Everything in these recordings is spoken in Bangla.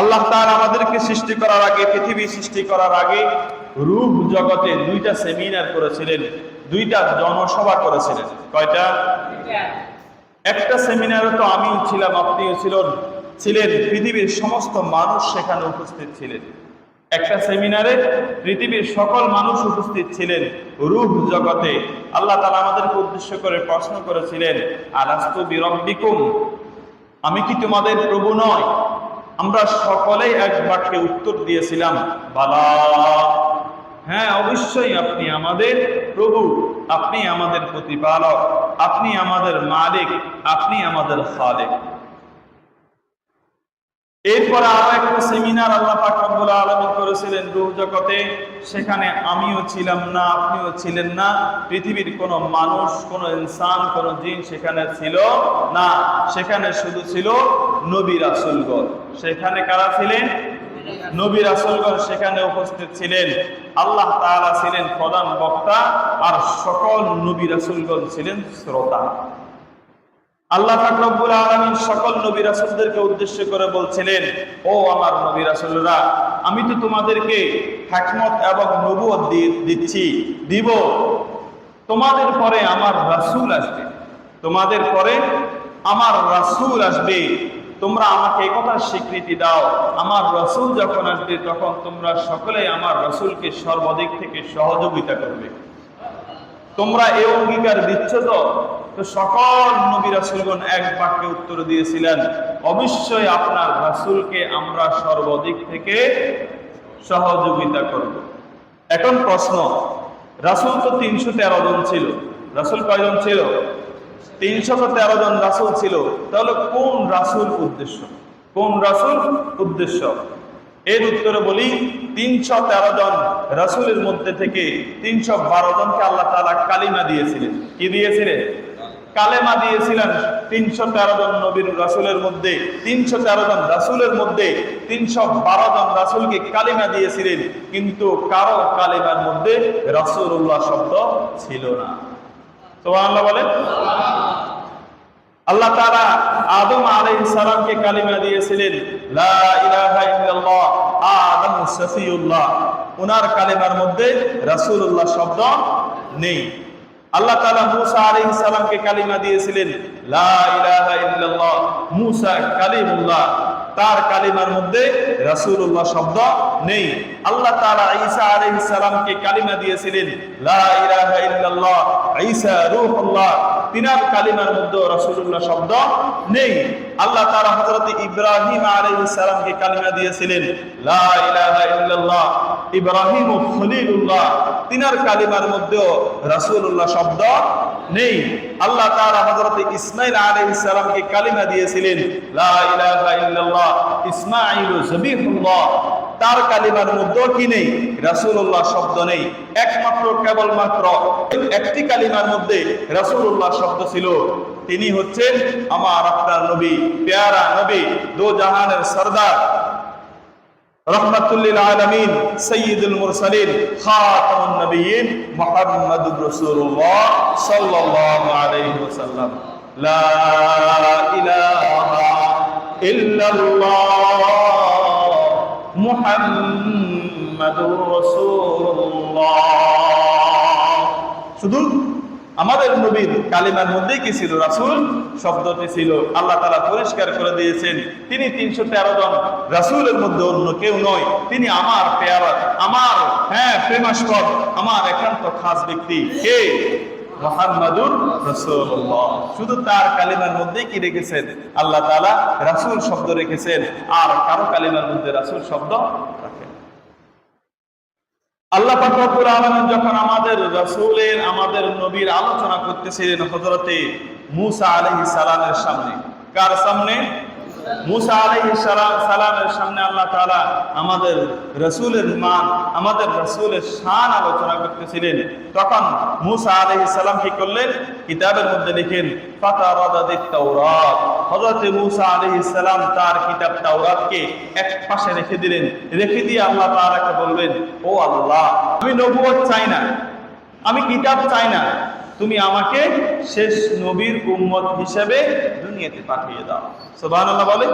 আল্লাহ তার আমাদেরকে সৃষ্টি করার আগে, পৃথিবী সৃষ্টি করার আগে রূপ জগতে দুইটা সেমিনার করেছিলেন, দুইটা জনসভা করেছিলেন। কয়টা? একটা সেমিনারে তো আমি ছিলাম, আপনিও ছিলেন ছিলেন পৃথিবীর সমস্ত মানুষ সেখানে উপস্থিত ছিলেন। একটা সেমিনারে পৃথিবীর সকল মানুষ উপস্থিত ছিলেন, রূপ জগতে। আল্লাহ তালা আমাদেরকে উদ্দেশ্য করে প্রশ্ন করেছিলেন, আলাস্তু বিরব্বিকুম? আমি কি তোমাদের প্রভু নয় আমরা সকলেই এক বাক্যে উত্তর দিয়েছিলাম, বালা। হ্যাঁ অবশ্যই আপনি আমাদের প্রভু, আপনি আমাদের প্রতিপালক, আপনি আমাদের মালিক, আপনি আমাদের খালেক। এরপরে আরও একটা সেমিনার আল্লাহ পাক করেছিলেন রূহ জগতে। সেখানে আমিও ছিলাম না, আপনিও ছিলেন না। পৃথিবীর কোন মানুষ, কোন ইনসান, কোন জিন সেখানে ছিল না। সেখানে শুধু ছিল নবী রাসূলগণ। সেখানে কারা ছিলেন? নবী রাসূলগণ সেখানে উপস্থিত ছিলেন। আল্লাহ তাআলা ছিলেন প্রধান বক্তা, আর সকল নবী রাসূলগণ ছিলেন শ্রোতা। আল্লাহ ফাকরুল আলমিন সকল নবী রাসুলদেরকে উদ্দেশ্য করে বলছিলেন, ও আমার নবী রাসুলরা, আমি তো তোমাদেরকে হ্যাকমত এবং নবুয়ত দিয়ে দিচ্ছি, দিব। তোমাদের পরে আমার রাসূল আসবে। তোমাদের পরে আমার রাসূল আসবে। তোমরা আমাকে একথার স্বীকৃতি দাও। আমার রসুল যখন আসবে, তখন তোমরা সকলে আমার রসুলকে সর্বাধিক থেকে সহযোগিতা করবে। তোমরা এই অঙ্গীকার দিচ্ছ তো? তো সকল নবী রাসুলগণ এক বাক্যে উত্তর দিয়েছিলেন, অবশ্যই আপনার রাসুলকে আমরা সর্বদিক থেকে সহযোগিতা করব। এখন প্রশ্ন, রাসুল তো তিনশো তেরো জন ছিল। রাসুল কয়জন ছিল? তিনশো তেরো জন রাসুল ছিল। তাহলে কোন রাসুল উদ্দেশ্য? কোন রাসুল উদ্দেশ্য? এর উত্তরে বলি, তিনশো তেরো জন রাসুলের মধ্যে থেকে তিনশো বারো জনকে আল্লাহ তালা কালিমা দিয়েছিলেন। কি দিয়েছিলেন? কালেমা দিয়েছিলেন তিনশো তেরো জন নবীর রাসুলের মধ্যে, তিনশো তেরো জন রাসুলের মধ্যে, তিনশো বারো জন রাসুলকে কালিমা দিয়েছিলেন, কিন্তু কারও কালিমার মধ্যে রাসুল্লাহ শব্দ ছিল না। আল্লাহ বলেন। আল্লাহ তাআলা আদম আলাইহিস সালামকে কালিমা দিয়েছিলেন, লা ইলাহা ইল্লাল্লাহ, আদম সফিউল্লাহ। উনার কালিমার মধ্যে রাসূলুল্লাহ শব্দ নেই। আল্লাহ তাআলা মূসা আলাইহিস সালামকে কালিমা দিয়েছিলেন, লা ইলাহা ইল্লাল্লাহ। মূসা কালিমুল্লাহ, তার কালিমার মধ্যে রাসূলুল্লাহ শব্দ নেই। আল্লাহ তাআলা ঈসা আলাইহিস সালামকে কালিমা দিয়েছিলেন, লা ইলাহা ইল্লাল্লাহ। ঈসা রূহুল্লাহ তিনার কালিমার মধ্যে রাসূলুল্লাহ শব্দ নেই। আল্লাহ তারা হজরত ইব্রাহিম আলাইহিস সালামকে কালিমা দিয়েছিলেন, লা ইলাহা ইল্লাল্লাহ। ইব্রাহিম খলিলুল্লাহ, তিনার কালিমার মধ্যেও রাসূলুল্লাহ শব্দ নেই। আল্লাহ তাআলা হযরত ইসমাঈল কালিমা দিয়েছিলেন, লা তার কালিমার মধ্যেও কি নেই? রাসূলুল্লাহ শব্দ নেই। একমাত্র কেবলমাত্র একটি কালিমার মধ্যে রাসূলুল্লাহ শব্দ ছিল। তিনি হচ্ছেন আমার আপনার নবী, পেয়ারা নবী দো জাহানের সরদার। রহমাতুল্লিল আলামিন সৈয়দুল মুরসালিন খাতামুন নবিয়্যিন মুহাম্মাদুর রাসূলুল্লাহ সাল্লাল্লাহু আলাইহি ওয়াসাল্লাম। লা ইলাহা ইল্লাল্লাহ মুহাম্মাদুর রাসূলুল্লাহ। শুধু আমাদের নবীর কালিমার মধ্যেই কি ছিল? রাসুল শব্দটি ছিল। আল্লাহ তালা পরিষ্কার করে দিয়েছেন, তিনি তিনশো তেরো জন রাসূলের মধ্যে অন্য কেউ নয়। তিনি আমার পেয়ারা আমার হ্যাঁ প্রেমাস্পদ, আমার একান্ত খাস ব্যক্তি। কে? শুধু তার কালিমার মধ্যেই কি রেখেছেন? আল্লাহ তাআলা রাসূল শব্দ রেখেছেন। আর কারও কালিমার মধ্যে রাসূল শব্দ আল্লাহ আলামিন যখন আমাদের রাসূলের, আমাদের নবীর আলোচনা করতেছিলেন হযরতে মূসা সালামের সামনে। কার সামনে? মূসা আলাইহিস সালামের সামনে আল্লাহ তাআলা আমাদের রাসূলের মান আমাদের রাসূলের শান আলোচনা করতেছিলেন। তখন মূসা আলাইহিস সালাম কি করলেন? কিতাবের মধ্যে লিখেন ফাতারাদাদিত তাওরাত হযরত মুসা আলী সালাম তার কিতাব তাওরাতকে এক পাশে রেখে দিলেন। রেখে দিয়ে আল্লাহ তারাকে বলবেন ও আল্লাহ, আমি নবুয়ত চাই না। আমি কিতাব চাই না। তুমি আমাকে শেষ নবীর উম্মত হিসেবে দুনিয়াতে পাঠিয়ে দাও। সুবহানাল্লাহ বলে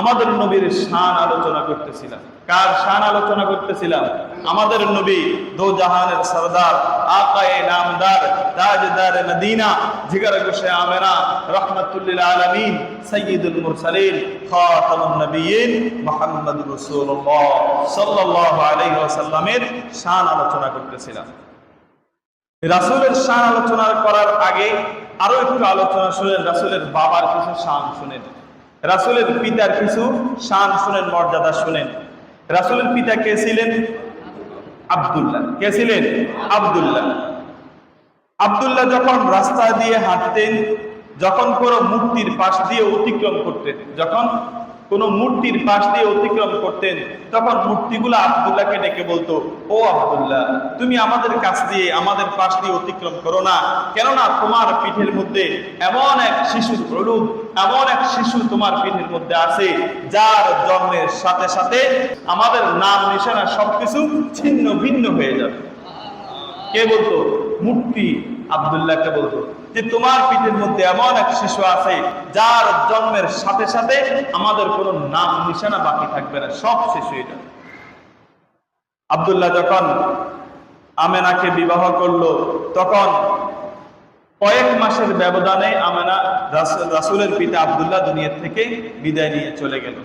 আমাদের নবীর শান আলোচনা করতেছিলাম। কার শান আলোচনা করতেছিলাম? আমাদের নবী দো জাহানের সরদার, আকায়ে নামদার, তাজদার মদিনা জিগর গোশে আমেনা, রহমাতুল্লিল আলামিন, সাইয়্যিদুল মুরসালিন, খাতামুন নবিয়্যিন মুহাম্মদুর রাসূলুল্লাহ সাল্লাল্লাহু আলাইহি ওয়াসাল্লামের শান আলোচনা করতেছিলাম। রাসূলের শান আলোচনা করার আগে আরও একটু আলোচনা শুনেন রাসূলের বাবার কিছু শান শুনেন রাসূলের পিতার কিছু শান শুনেন, মর্যাদা শুনেন। রাসুলের পিতা কে ছিলেন? আবদুল্লাহ। কে ছিলেন? আবদুল্লাহ। আবদুল্লাহ যখন রাস্তা দিয়ে হাঁটতেন, যখন কোনো মূর্তির পাশ দিয়ে অতিক্রম করতেন, যখন কোন মূর্তির পাশ দিয়ে অতিক্রম করতেন। তখন মূর্তিগুলো আব্দুল্লাহকে ডেকে বলতো, ও আব্দুল্লাহ, তুমি আমাদের কাছ দিয়ে আমাদের পাশ দিয়ে অতিক্রম করো না। কেননা তোমার পিঠের মধ্যে এমন এক শিশুর প্ররূপ এমন এক শিশু তোমার পিঠের মধ্যে আছে, যার জন্মের সাথে সাথে আমাদের নাম, নিশানা সবকিছু ছিন্ন ভিন্ন হয়ে যাবে। কে বলতো? মূর্তি আবদুল্লাহকে বলতো। যে তোমার পিঠের মধ্যে এমন এক শিশু আছে, যার জন্মের সাথে সাথে আমাদের কোনো নাম নিশানা বাকি থাকবে না, সব শিশু এটা। আবদুল্লাহ যখন আমেনাকে বিবাহ করল, তখন কয়েক মাসের ব্যবধানে আমেনা রাসুলের পিতা আবদুল্লাহ দুনিয়া থেকে বিদায় নিয়ে চলে গেল।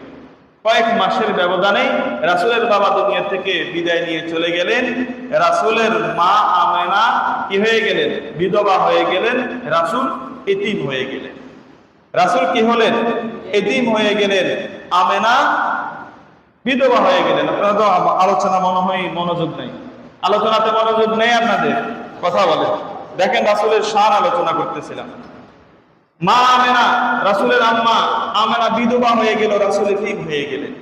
কয়েক মাসের ব্যবধানে রাসূলের বাবা দুনিয়া থেকে বিদায় নিয়ে চলে গেলেন। রাসূলের মা আমেনা কি হয়ে গেলেন? বিধবা হয়ে গেলেন। রাসূল এতিম হয়ে গেলেন। রাসূল কি হলেন? এতিম হয়ে গেলেন। আমেনা বিধবা হয়ে গেলেন। আপনারা তো আলোচনা মনে হয় মনোযোগ নেই। আলোচনাতে মনোযোগ নেই আপনাদের। কথা বলেন। দেখেন রাসূলের সার আলোচনা করতেছিলাম। মা আমেনা, রাসুলের আম্মা আমেনা বিধবা হয়ে গেল রাসুল এতিম হয়ে গেলেন।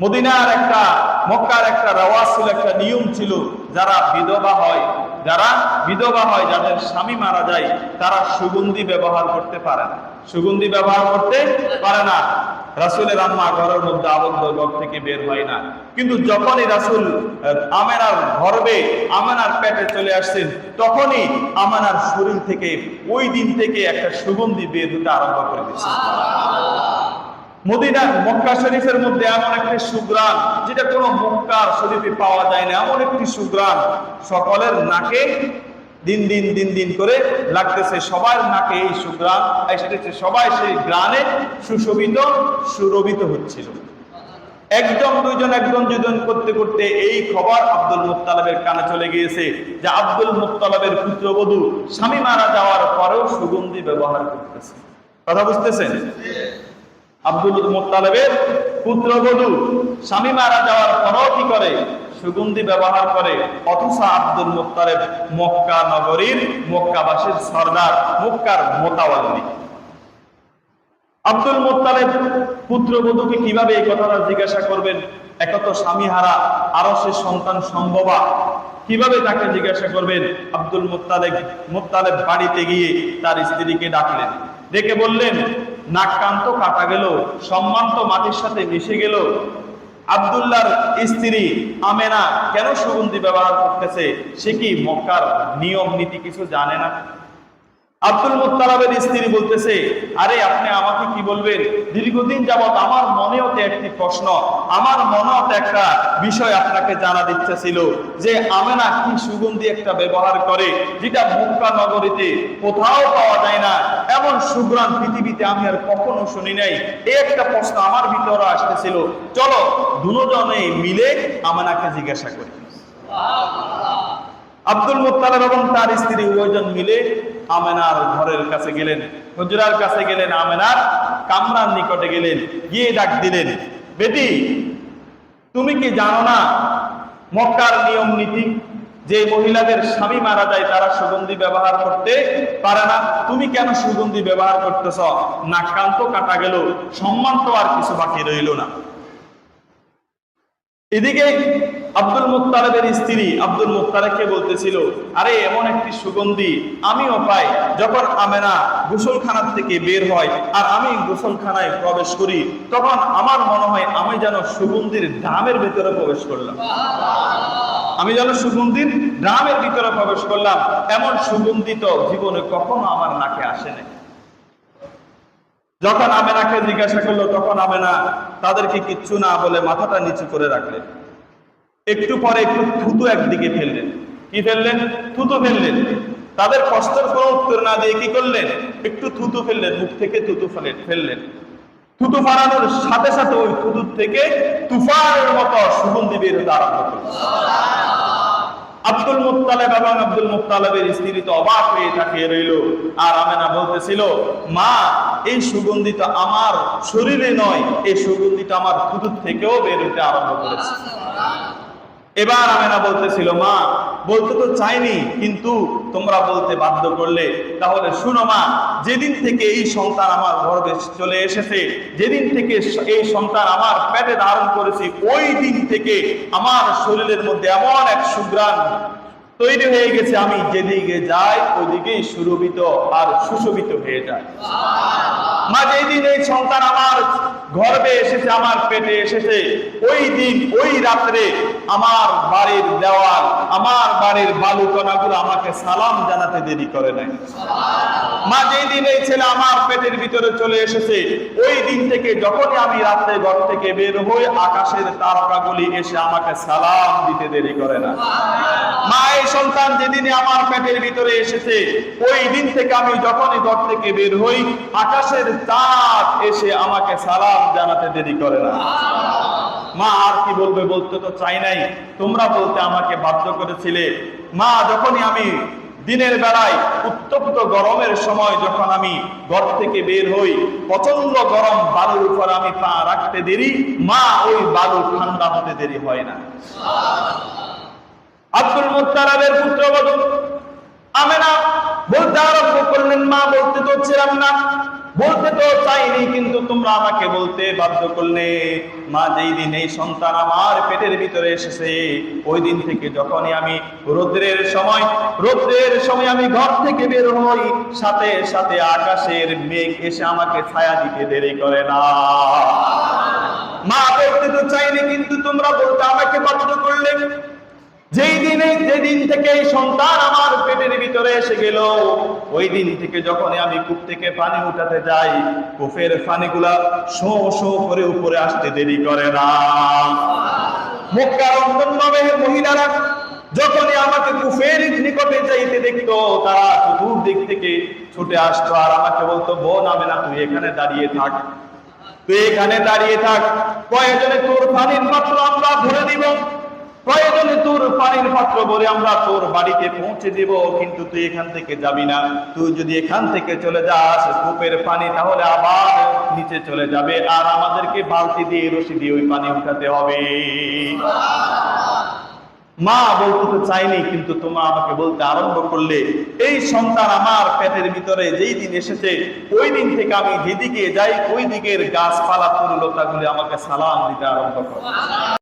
মদিনার একটা, মক্কার একটা রওয়াজ ছিল, একটা নিয়ম ছিল, যারা বিধবা হয়, যারা বিধবা হয়, যাদের স্বামী মারা যায়, তারা সুগন্ধি ব্যবহার করতে পারে না। সুগন্ধি ব্যবহার করতে পারে না। রাসূলের আম্মা ঘরের মধ্যে আবদ্ধ ঘর থেকে বের হয় না। কিন্তু যখনই রাসূল আমেনার গর্বে আমেনার পেটে চলে আসছেন তখনই আমেনার শরীর থেকে ওই দিন থেকে একটা সুগন্ধি বের হতে আরম্ভ করে দিচ্ছে মদিনা মক্কা শরীফের মধ্যে এমন একটি সুগ্রাণ যেটা কোনো মক্কার শরীফে পাওয়া যায় না এমন একটি সুগ্রাণ সকলের নাকে দিন দিন দিন দিন করে লাগতেছে সবার নাকে এই সুগ্রাণ এসেছে সবাই সেই গ্রানে সুশোভিত, সুরভিত হচ্ছিল। একজন, দুইজন, একজন দুজন করতে করতে এই খবর আব্দুল মুত্তালাবের কানে চলে গিয়েছে যে আব্দুল মুত্তালাবের পুত্রবধূ স্বামী মারা যাওয়ার পরেও সুগন্ধি ব্যবহার করতেছে। কথা বুঝতেছেন? আব্দুল মোত্তালেবের পুত্রবধূ স্বামী মারা যাওয়ার পরও কি করে? সুগন্ধি ব্যবহার করে, অথচ আব্দুল মোত্তালেব মক্কা নগরীর মক্কাবাসীর সর্দার মক্কার মোতাওয়াল্লি আব্দুল মোত্তালেব পুত্রবধূকে কীভাবে এই কথাটা জিজ্ঞাসা করবেন? একত স্বামী হারা আরও সে সন্তান সম্ভবা, কীভাবে তাকে জিজ্ঞাসা করবেন? আব্দুল মোত্তালেব মোত্তালেব বাড়িতে গিয়ে তার স্ত্রীকে ডাকলেন। ডেকে বললেন, নাক কান তো কাটা গেল, সম্মান তো মাটির সাথে মিশে গেল আব্দুল্লাহর স্ত্রী আমেনা কেন সুগন্ধি ব্যবহার করতেছে? সে কি মক্কার নিয়ম নীতি কিছু জানে না? আব্দুল মুত্তালাবের স্ত্রী বলতেছে, আরে, আপনি আমাকে কি বলবেন? দীর্ঘদিন যাবৎ আমার মনেও তো একটি প্রশ্ন, আমার মনেও তো একটা বিষয় আপনাকে জানা দিচ্ছে ছিল যে আমেনা কি সুগন্ধি একটা ব্যবহার করে, যেটা মক্কা নগরীতে কোথাও পাওয়া যায় না। এমন সুগ্রাণ পৃথিবীতে আমি আর কখনো শুনি নাই। এই একটা প্রশ্ন আমার ভিতরে আসতেছিল। চলো দুজনে মিলে আমেনাকে জিজ্ঞাসা করি। আব্দুল মুত্তালিব এবং তার স্ত্রী উভয়জন মিলে আমেনার ঘরের কাছে গেলেন। হুজরার কাছে গেলেন আমেনার, কামরার নিকটে গেলেন, গিয়ে ডাক দিলেন, বেটি, তুমি কি জানো না মক্কার নিয়ম নীতি? যে মহিলাদের স্বামী মারা যায় তারা সুগন্ধি ব্যবহার করতে পারে না। তুমি কেন সুগন্ধি ব্যবহার করতেছ? নাকান্ত কাটা গেল, সম্মান তো আর কিছু বাকি রইল না। এদিকে আব্দুল মুত্তালেবের স্ত্রী আব্দুল মুত্তালেবকে বলতেছিল, আরে, এমন একটি সুগন্ধি আমিও পাই যখন আমেনা গোসলখানার থেকে বের হয় আর আমি গোসলখানায় প্রবেশ করি, তখন আমার মনে হয় আমি যেন সুগন্ধির ড্রামের ভিতরে প্রবেশ করলাম। আমি যেন সুগন্ধির ড্রামের ভিতরে প্রবেশ করলাম। এমন সুগন্ধি তো জীবনে কখনো আমার নাকে আসে নাই। যখন আমেনাকে জিজ্ঞাসা করল, তখন আমেনা তাদেরকে কিচ্ছু না বলে মাথাটা নিচু করে রাখলেন। একটু পরে একটু থুতু একদিকে ফেললেন। কি ফেললেন? থুতু ফেললেন। তাদের কষ্টের কোনো উত্তর না দিয়ে কি করলেন? একটু থুতু ফেললেন, মুখ থেকে থুতু ফেলেন ফেললেন। থুতু ফারানোর সাথে সাথে ওই থুতুর থেকে তুফানের মতো সুগন্ধি বের হতে আরম্ভ করল আব্দুল মুত্তালেব এবং আব্দুল মুত্তালেবের স্ত্রী তো অবাক হয়ে তাকিয়ে রইল। আর আমেনা বলতেছিল, মা, এই সুগন্ধিটা আমার শরীরে নয়, এই সুগন্ধিটা আমার থুতুর থেকেও বের হতে আরম্ভ করেছে। এবার আমেনা বলতেছিল, মা, বলতে তো চাইনি, কিন্তু তোমরা বলতে বাধ্য করলে। তাহলে শুনো মা, যেদিন থেকে এই সন্তান আমার গর্ভে চলে এসেছে, যেদিন থেকে এই সন্তান আমার পেটে ধারণ করেছি, ওই দিন থেকে আমার শরীরের মধ্যে এমন এক সুগ্রাণ তৈরি হয়ে গেছে আমি যেদিকে যাই ওইদিকেই সুরভিত আর সুশোভিত হয়ে যায়। মা যেই দিন এই সন্তান আমার গর্ভে এসেছে আমার পেটে এসেছে ওই দিন ওই রাত্রে আমার বাড়ির দেওয়াল আমার বাড়ির বালুকণাগুলো আমাকে সালাম জানাতে দেরি করে নাই। মা যেই দিন এই ছেলে আমার পেটের ভিতরে চলে এসেছে ওই দিন থেকে যখনই আমি রাত্রে ঘর থেকে বের হই আকাশের তারকাগুলি এসে আমাকে সালাম দিতে দেরি করে না। মা এই সন্তান যেদিনে আমার পেটের ভিতরে এসেছে, ওই দিন থেকে আমি যখনই ঘর থেকে বের হই, আকাশের চাঁদ এসে আমাকে সালাম জানাতে দেরি করে না। মা আর কি বলবে বলতে তো চাই নাই। তোমরা বলতে আমাকে বাধ্য করেছিলে। মা, যখনই আমি দিনের বেলায় উত্তপ্ত গরমের সময় যখন আমি ঘর থেকে বের হই প্রচণ্ড গরম বালুর উপর আমি পা রাখতে দেরি। মা, ওই বালু ঠান্ডা হতে দেরি হয় না। আব্দুল মুত্তারাবের পুত্রবধূ আমেনা, বলতে আরম্ভ করলেন, মা, বলতে তো ছিলাম না। বলতে তো চাইনি, কিন্তু তোমরা আমাকে বলতে বাধ্য করলে। মা, যেই দিন এই সন্তান আমার পেটের ভিতরে এসেছে, ওই দিন থেকে যখনই আমি রৌদ্রের সময় রৌদ্রের সময় আমি ঘর থেকে বের হই, সাথে সাথে আকাশের মেঘ এসে আমাকে ছায়া দিতে দেরি করে না। মা, বলতে তো চাইনি, কিন্তু তোমরা বলতে আমাকে বাধ্য করলে। যেই দিনে যেদিন থেকে সন্তান আমার পেটের ভিতরে এসে গেল, ওই দিন থেকে যখন আমি কূপ থেকে পানি উঠাতে যাই, কূপের পানিগুলা শো শো করে উপরে আসতে দেরি করে না। মক্কার অন্তর্নবে মহিলারা, যখনই আমাকে কুফের নিকটে যাইতে দেখতো, তারা চতুর্দিক থেকে ছুটে আসতো আর আমাকে বলতো, বোন আমি না তুই এখানে দাঁড়িয়ে থাক। তুই এখানে দাঁড়িয়ে থাক। প্রয়োজনে তোর পানির পাত্র আমরা ভরে দিব। প্রয়োজনে তোর পানির পাত্র ভরে আমরা তোর বাড়িতে পৌঁছে দেব, কিন্তু তুই এখান থেকে যাবি না। তুই যদি এখান থেকে চলে যাস, কূপের পানি, তাহলে আবার নিচে চলে যাবে। আর আমাদেরকে বালতি দিয়ে, রশি দিয়ে ওই পানি উঠাতে হবে। মা বলতে তো চাইনি, কিন্তু তোমা আমাকে বলতে আরম্ভ করলে, এই সন্তান আমার পেটের ভিতরে যেই দিন এসেছে, ওই দিন থেকে আমি যেদিকে যাই, ওই দিকের গাছপালা তরুলতাগুলি আমাকে সালাম দিতে আরম্ভ করে।